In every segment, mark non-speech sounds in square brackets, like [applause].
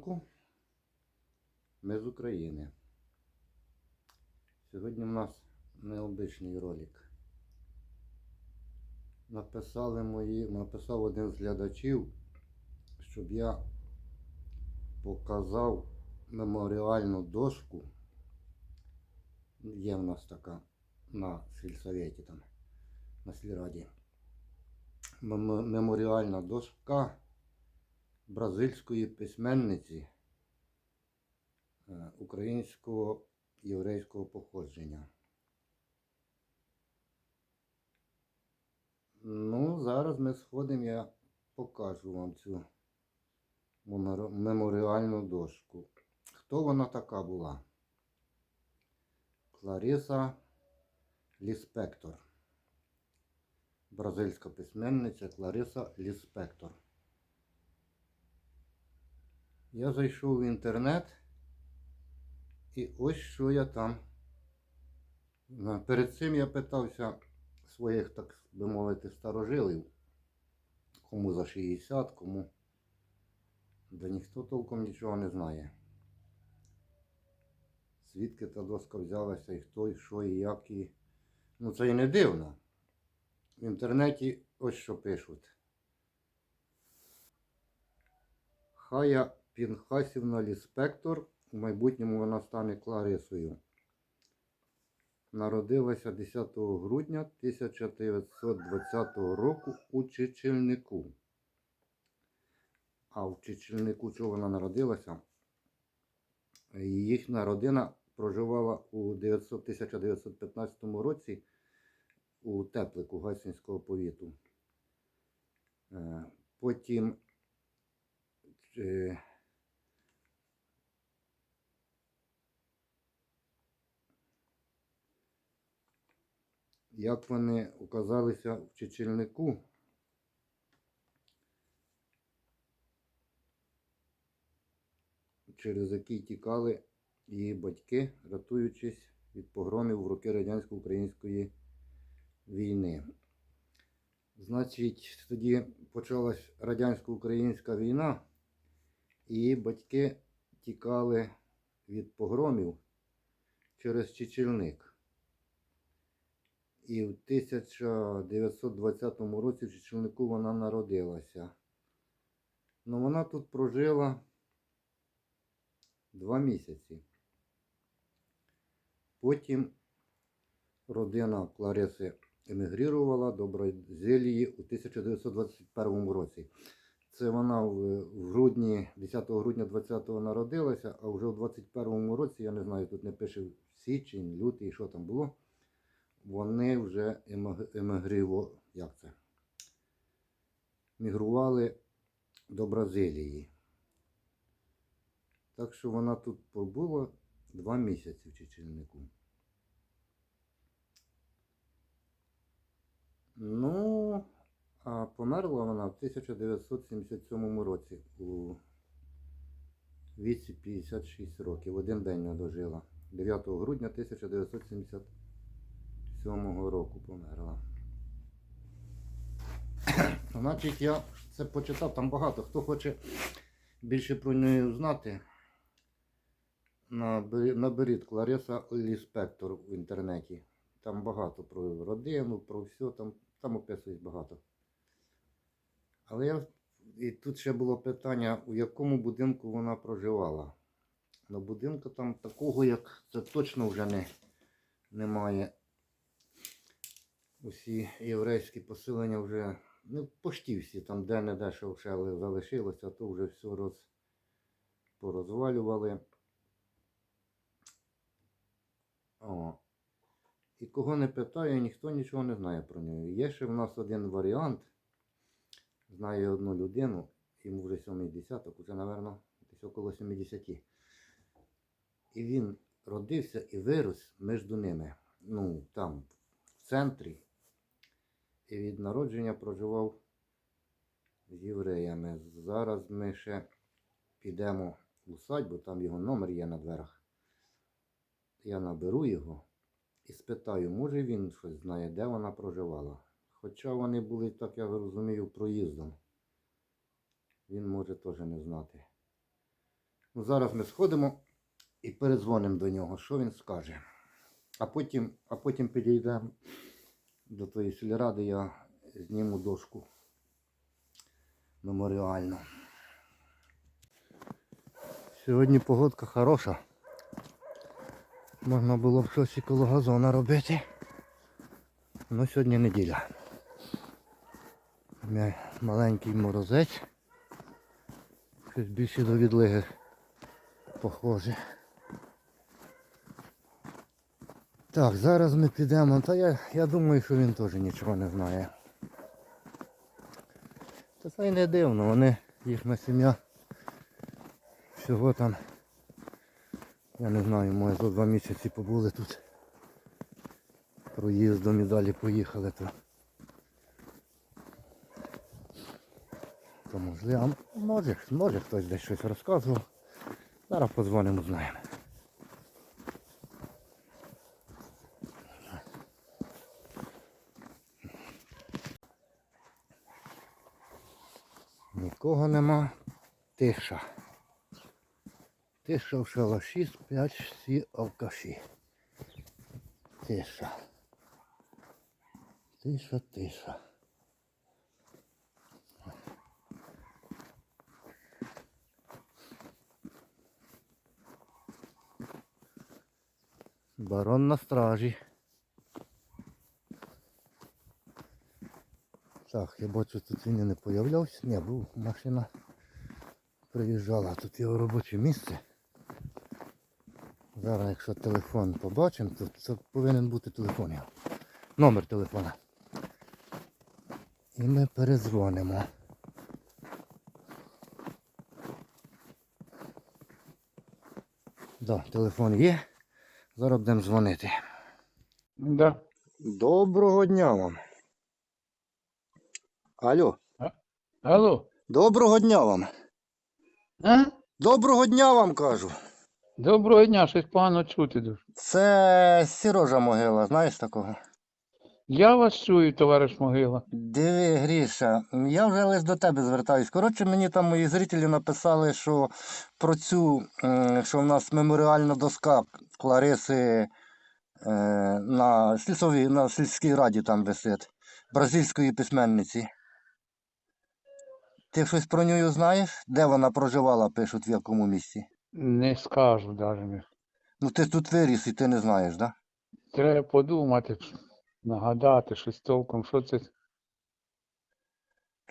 ранку. Ми з України. Сьогодні в нас необичний ролик. Написали мої, написав один з глядачів, щоб я показав меморіальну дошку. Є в нас така на сільсоветі там, на сільраді. Мем- Меморіальна дошка бразильської письменниці е, українського єврейського походження. Ну, зараз ми сходимо, я покажу вам цю меморіальну дошку. Хто вона така була? Клариса Ліспектор. Бразильська письменниця Клариса Ліспектор. Я зайшов в інтернет і ось що я там. Перед цим я питався своїх, так би мовити, старожилів, кому за 60, кому. Да ніхто толком нічого не знає. Звідки та доска взялася, і хто, і що, і як, і. Ну це і не дивно. В інтернеті ось що пишуть. Хая Пінхасівна Ліспектор. У майбутньому вона стане Кларисою. Народилася 10 грудня 1920 року у Чечільнику. А в Чечільнику чого вона народилася? Їхня родина проживала у 1915 році у Теплику Гайсинського повіту. Е, Потім е, як вони оказалися в Чечільнику. через який тікали її батьки, рятуючись від погромів в роки радянсько-української війни. Значить, тоді почалась радянсько-українська війна, і її батьки тікали від погромів через Чечільник. І в 1920 році в Чечільнику вона народилася. Ну, вона тут прожила два місяці. Потім родина Клариси емігрувала до Бразилії у 1921 році. Це вона в грудні, 10 грудня 20-го народилася, а вже в 21-му році, я не знаю, тут не пише січень, лютий, що там було. Вони вже емігрували, як це? Мігрували до Бразилії. Так що вона тут побула два місяці в Чечільнику. Ну, а померла вона в 1977 році у віці 56 років. Один день не дожила. 9 грудня 1977 року померла. [coughs] Значить, я це почитав, там багато. Хто хоче більше про неї знати, набері- наберіть Клариса Ліспектор в інтернеті. Там багато про родину, про все, там, там описують багато. Але я, і тут ще було питання, у якому будинку вона проживала. На будинку там такого, як це точно вже не, немає. Усі єврейські поселення вже, ну, почти всі, там де-не-де, що ще залишилося, то вже все роз, порозвалювали. О. І кого не питаю, ніхто нічого не знає про нього. Є ще в нас один варіант. Знаю одну людину, йому вже сьомий десяток, уже, напевно, десь около 70. І він родився і вирос між ними. Ну, там, в центрі. І від народження проживав з євреями. Зараз ми ще підемо в усадьбу, там його номер є на дверях. Я наберу його і спитаю, може він щось знає, де вона проживала. Хоча вони були, так я розумію, проїздом. Він може теж не знати. Ну, зараз ми сходимо і передзвонимо до нього, що він скаже. А потім, а потім підійдемо до тої сільради, я зніму дошку меморіальну. Сьогодні погодка хороша. Можна було б щось і коло газона робити. Ну сьогодні неділя. Мя- Маленький морозець. Щось більше до відлиги похоже. Так, зараз ми підемо. Та я, я думаю, що він теж нічого не знає. Та це й не дивно, вони, їхня сім'я всього там, я не знаю, може за два місяці побули тут. Проїздом і далі поїхали, то. То можливо, може, може хтось десь щось розказував. Зараз подзвонимо, знаємо. Нікого нема. Тиша. Тиша в шалаші сплять всі алкаші. Тиша. Тиша, тиша. Барон на стражі. Так, я бачу, тут він і не появлявся. Ні, був машина приїжджала. Тут його робоче місце. Зараз, якщо телефон побачимо, то це повинен бути телефон. його. Номер телефона. І ми перезвонимо. Да, телефон є. Зараз будемо дзвонити. Да. Доброго дня вам. Алло, Алло. доброго дня вам. А? Доброго дня вам кажу. Доброго дня, щось погано чути дуже. Це Сірожа могила, знаєш такого? Я вас чую, товариш Могила. Диви, Гріша, я вже лише до тебе звертаюсь. Коротше, мені там мої зрителі написали, що про цю, м, що в нас меморіальна доска Клариси е, на, сільсовій, на сільській раді там висить, бразильської письменниці. Ти щось про неї знаєш? Де вона проживала, пишуть, в якому місці? Не скажу навіть. Ну ти тут виріс і ти не знаєш, да? Треба подумати, нагадати щось толком, що це.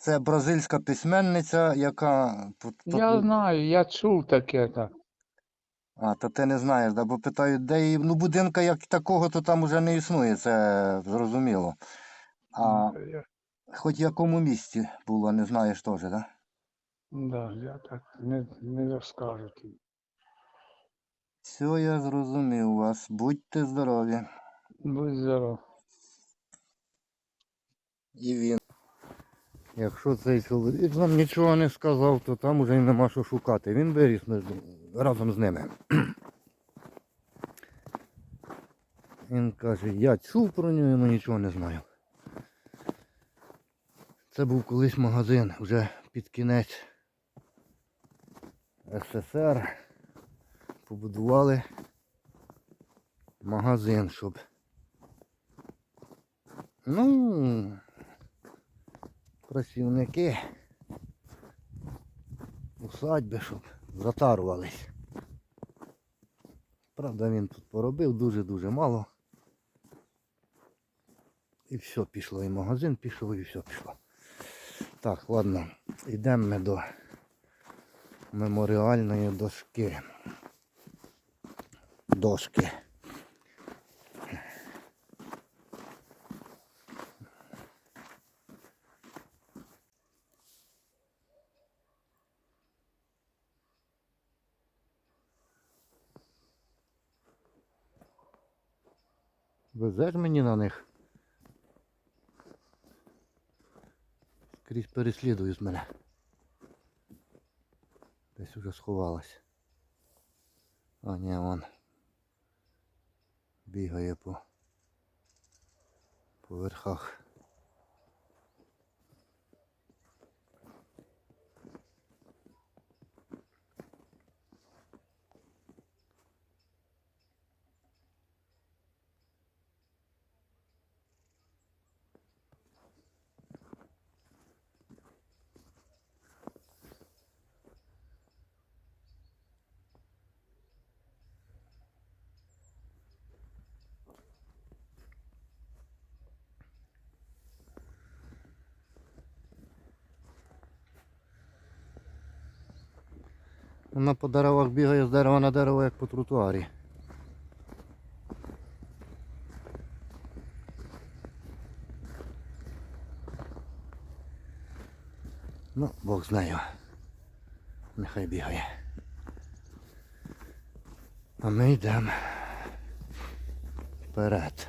Це бразильська письменниця, яка. Я знаю, я чув таке так. А, то ти не знаєш, да? бо питають, де її. Ну, будинка як такого, то там уже не існує, це зрозуміло. А Я, хоч в якому місці було, не знаєш теж, так? Да? да, я так не, не розкажу. тобі. Все, я зрозумів вас. Будьте здорові. Будь здоров. І він. Якщо цей чоловік нам нічого не сказав, то там уже й нема що шукати. Він виріс разом з ними. Він каже, я чув про нього, але нічого не знаю. Це був колись магазин вже під кінець СССР. Побудували магазин, щоб. Ну, працівники усадьби, щоб затарувались. Правда, він тут поробив дуже-дуже мало. І все пішло, і магазин пішов, і все пішло. Так, ладно, йдемо ми до меморіальної дошки. Дошки. Везеш мені на них? Скрізь переслідують мене. Десь уже сховалась. А ні, вон. Бігає по, по верхах. Вона по деревах бігає з дерева на дерево, як по тротуарі. Ну, Бог з нею. Нехай бігає. А ми йдемо вперед.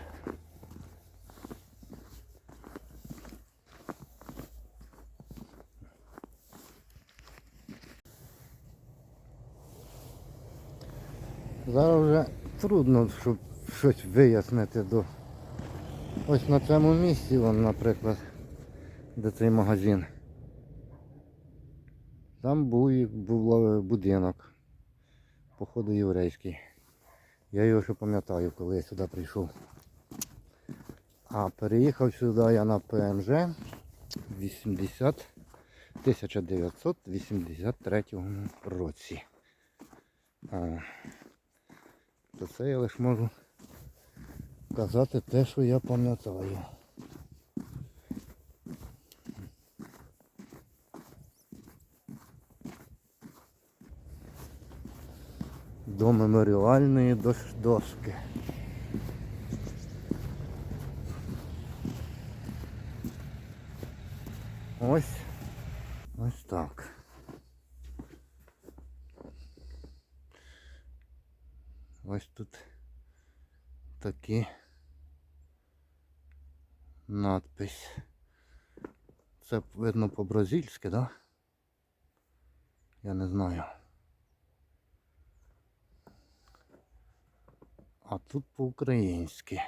Зараз вже трудно, щоб щось вияснити до. Ось на цьому місці, вон, наприклад, де цей магазин. Там був, був е, будинок, походу єврейський. Я його ще пам'ятаю, коли я сюди прийшов. А переїхав сюди я на ПМЖ 80 1983 році. То це я лише можу казати те, що я пам'ятаю. До меморіальної доски. Ось. Ось так. Ось тут такі надпись. Це видно по-бразильськи, да? Я не знаю. А тут по-українськи.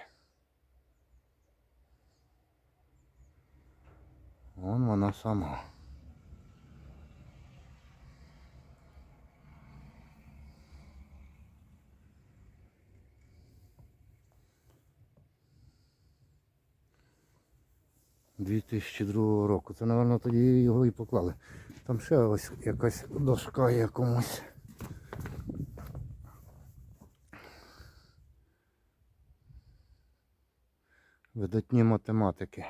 Вон вона сама. — 2002 року. Це, мабуть, тоді його і поклали. Там ще ось якась дошка є комусь. Видатні математики.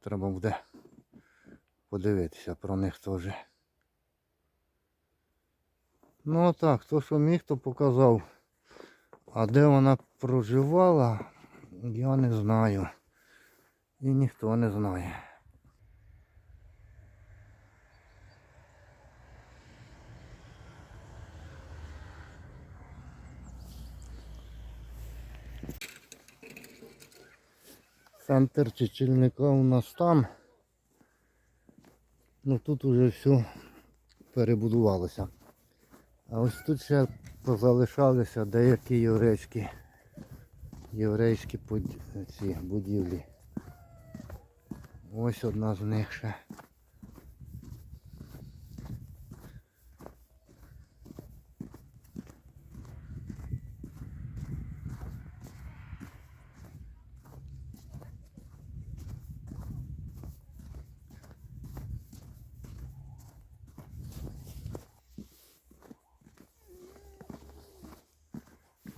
Треба буде подивитися про них теж. Ну а так, то що міг, то показав. А де вона проживала, я не знаю. І ніхто не знає. Центр чечільника у нас там. Ну тут уже все перебудувалося. А ось тут ще позалишалися деякі єврейські єврейські будівлі. Ось одна з них ще.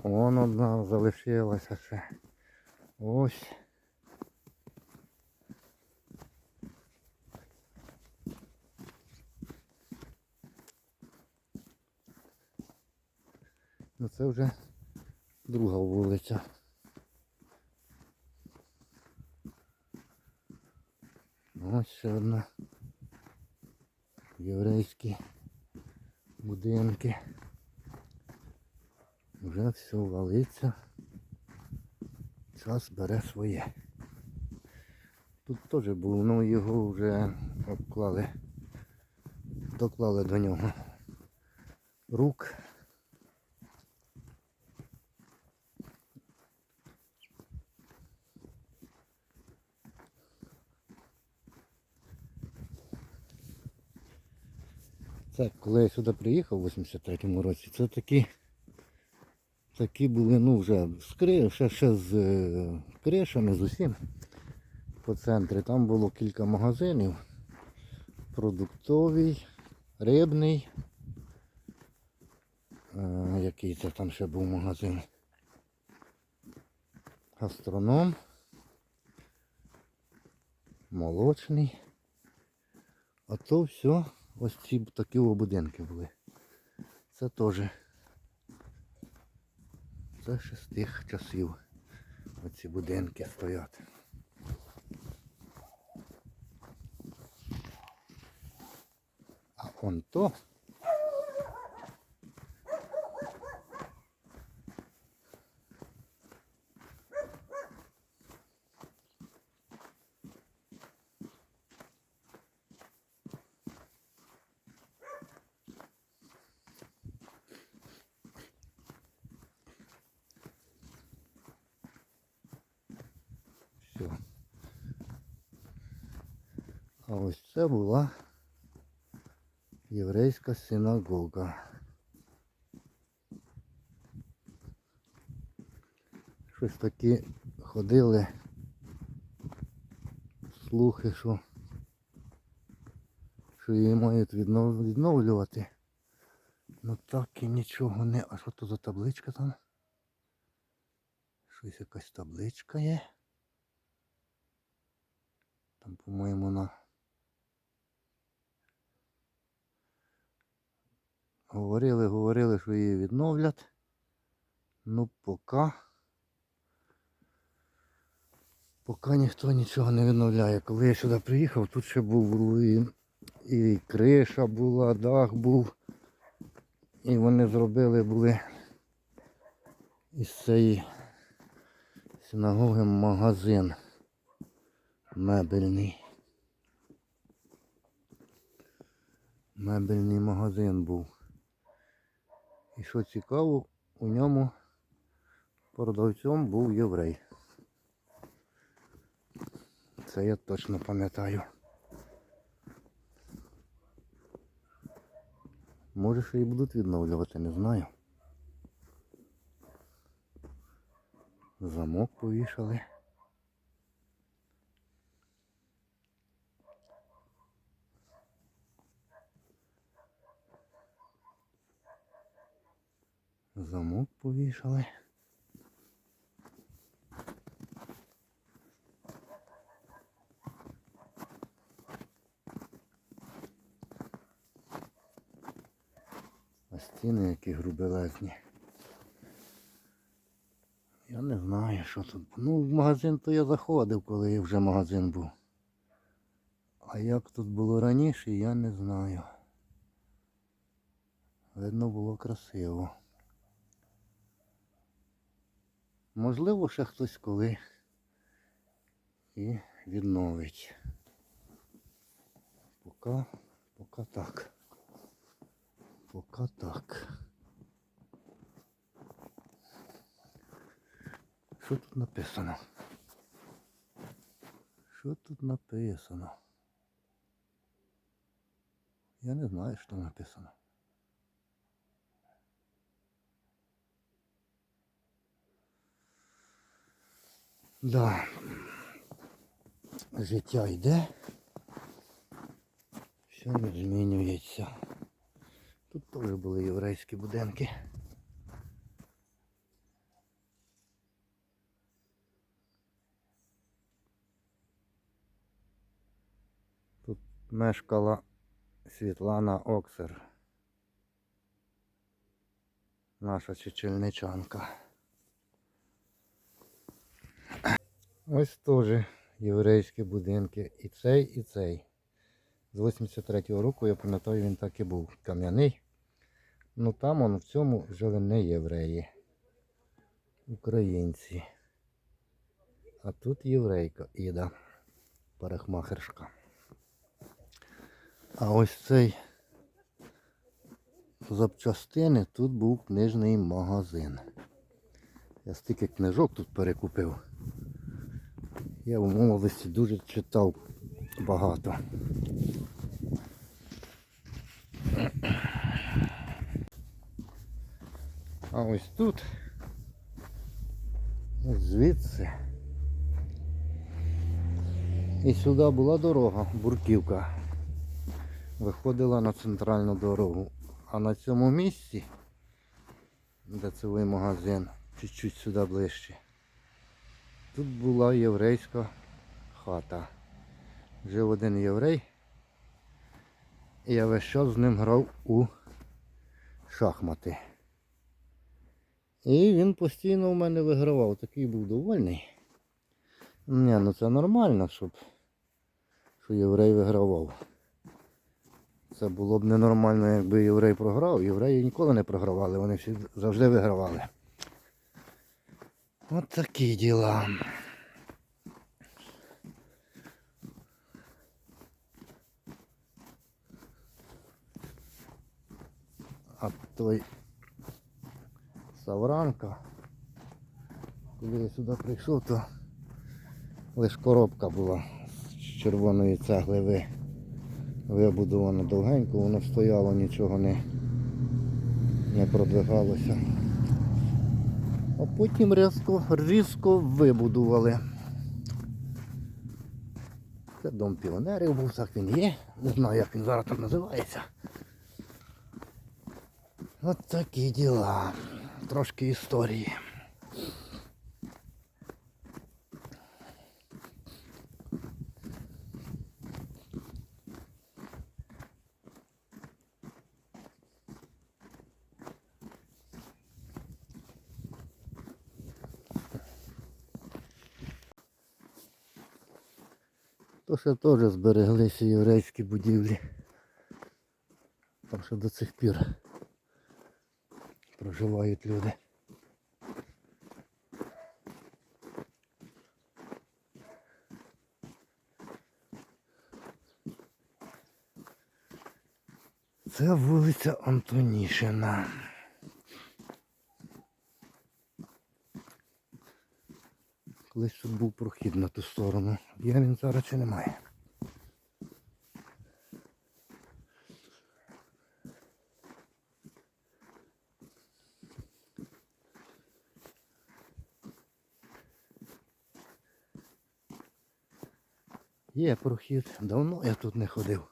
Вон одна залишилася ще. Ось. Ну це вже друга вулиця. Ось ще одна. Єврейські будинки. Вже все валиться. Час бере своє. Тут теж був, ну його вже обклали, доклали до нього рук. Це коли я сюди приїхав у 83-му році, це такі такі були, ну вже з ще, ще з е, кришами, з усім по центрі. Там було кілька магазинів. Продуктовий, рибний. Е, який це там ще був магазин? Гастроном. Молочний. А то все, ось ці такі будинки були. Це теж. Це ще з тих часів. Оці будинки стоять. А он то. А ось це була єврейська синагога. Щось такі ходили слухи, що, що її мають віднов- відновлювати. Ну так і нічого не. А що то за табличка там? Щось якась табличка є. Там, по-моєму, на. Говорили, говорили, що її відновлять. Ну, поки. Поки ніхто нічого не відновляє. Коли я сюди приїхав, тут ще був і, і криша була, дах був. І вони зробили були із цієї синагоги магазин мебельний. Мебельний магазин був. І що цікаво, у ньому продавцем був єврей. Це я точно пам'ятаю. Може ще і будуть відновлювати, не знаю. Замок повішали. Замок повішали. А стіни які грубелезні. Я не знаю, що тут. Ну, в магазин то я заходив, коли вже магазин був. А як тут було раніше, я не знаю. Видно було красиво. Можливо, ще хтось коли і відновить. Поки, поки так. Поки так. Що тут написано? Що тут написано? Я не знаю, що написано. Да. Життя йде. Все не змінюється. Тут теж були єврейські будинки. Тут мешкала Світлана Оксер. Наша чечельничанка. Ось теж єврейські будинки. І цей, і цей. З 83-го року, я пам'ятаю, він так і був кам'яний. Ну там он в цьому жили не євреї. Українці. А тут єврейка Іда. Парикмахершка. А ось цей запчастини тут був книжний магазин. Я стільки книжок тут перекупив. Я в молодості дуже читав багато. А ось тут, ось звідси. І сюди була дорога, бурківка. Виходила на центральну дорогу. А на цьому місці, де цей магазин, чуть-чуть сюди ближче, тут була єврейська хата. Жив один єврей І я весь час з ним грав у шахмати. І він постійно у мене вигравав. Такий був довольний. Ні, ну це нормально, щоб що єврей вигравав. Це було б ненормально, якби єврей програв. Євреї ніколи не програвали, вони всі завжди вигравали. От такі діла. А той Савранка, коли я сюди прийшов, то лише коробка була з червоної цегли ви- вибудована довгенько, воно стояло, нічого не, не продвигалося. А потім різко, різко вибудували. Це дом піонерів був, так він є. Не знаю, як він зараз там називається. От такі діла. Трошки історії. Ще теж збереглися єврейські будівлі. Там ще до цих пір проживають люди. Це вулиця Антонішина. Колись тут був прохід на ту сторону. Є він зараз чи немає? Є прохід. Давно я тут не ходив.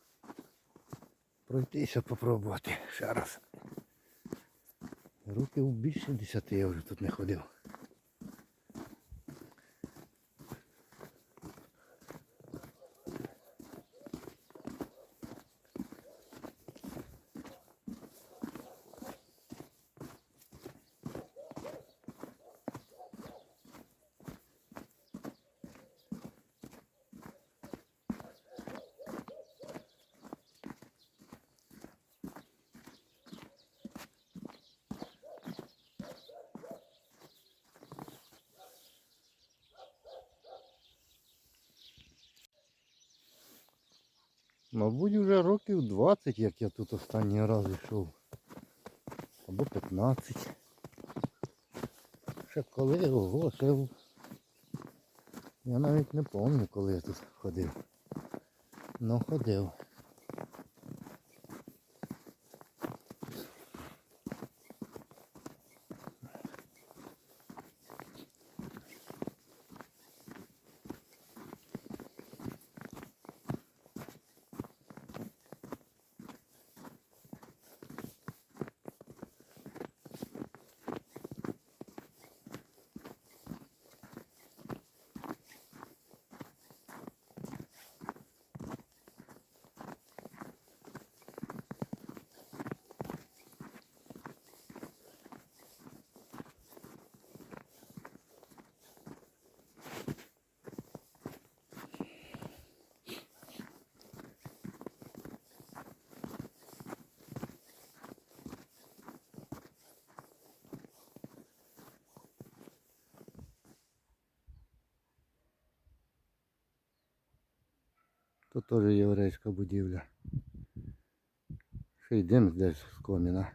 Пройтися попробувати ще раз. Років більше десяти я вже тут не ходив. Мабуть, вже років 20, як я тут останній раз йшов. Або 15. Ще коли, ого, ще Я навіть не пам'ятаю, коли я тут ходив. Ну ходив. Тут теж єврейська будівля. Ще й дим десь з коміна.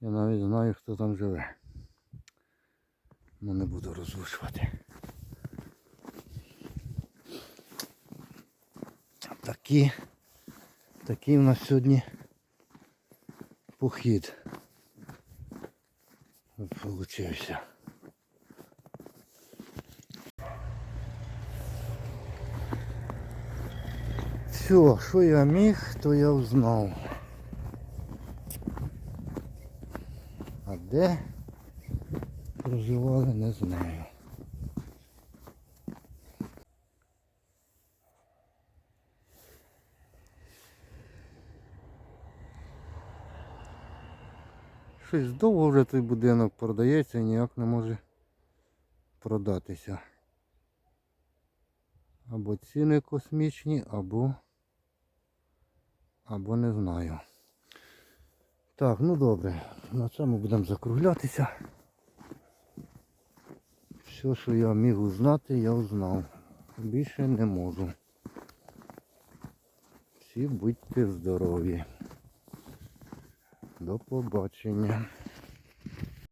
Я навіть знаю, хто там живе. Ну не буду розрушувати. Такі, такий в нас сьогодні похід получився. все, що я міг, то я узнав. А де проживали, не знаю. Щось довго вже той будинок продається і ніяк не може продатися. Або ціни космічні, або... Або не знаю. Так, ну добре. На цьому будемо закруглятися. Все, що я міг узнати, я узнав. Більше не можу. Всі будьте здорові. До побачення.